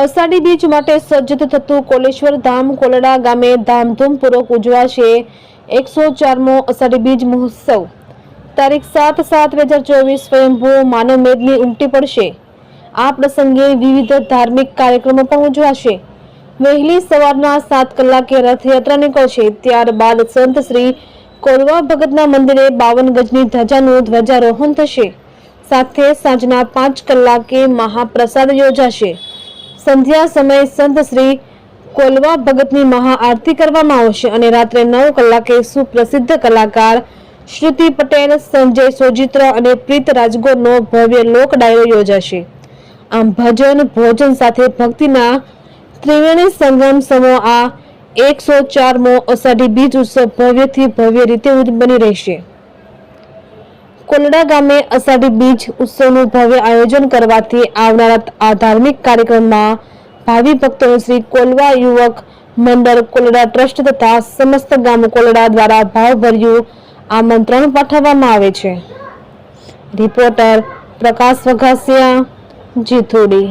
અષાઢી બીજ માટે સજ્જ થતું કોલેશ્વર ધામ કોલડા ગામે ધામધૂમપૂર્વક ઉજવાશે એકસો ચારમો અષાઢી બીજ મહોત્સવ. તારીખ સાત સાત બે હજાર ચોવીસ સ્વયંભૂ માનવ મેદની ઉમટી પડશે. આ પ્રસંગે વિવિધ ધાર્મિક કાર્યક્રમો પણ ઉજવાશે. વહેલી સવારના સાત કલાકે રથયાત્રા નીકળશે. ત્યારબાદ સંત શ્રી કોલવા ભગતના મંદિરે બાવન ગજની ધજાનું ધ્વજારોહણ થશે. સાથે સાંજના પાંચ કલાકે મહાપ્રસાદ યોજાશે. સંધ્યા સમયે સંત શ્રી કોલવા ભગતની મહાઆરતી કરવામાં આવશે અને રાત્રે નવ કલાકે સુપ્રસિદ્ધ કલાકાર શ્રુતિ પટેલ, સંજય સોજિત્ર અને પ્રીત રાજગોરનો ભવ્ય લોક ડાયરો યોજાશે. આમ ભજન, ભોજન સાથે ભક્તિના ત્રિવેણી સંગમ સમો આ એકસો ચારમો અષાઢી બીજ ઉત્સવ ભવ્યથી ભવ્ય રીતે બની રહેશે. કોલડા ગામે અષાઢી બીજ ઉત્સવનું ભવ્ય આયોજન કરવાથી આવનારા આ ધાર્મિક કાર્યક્રમમાં ભાવિ ભક્તોને શ્રી કોલવા યુવક મંડળ, કોલડા ટ્રસ્ટ તથા સમસ્ત ગામ કોલડા દ્વારા ભાવભર્યું આમંત્રણ પાઠવવામાં આવે છે. રિપોર્ટર પ્રકાશ વઘાસિયા જીથોડી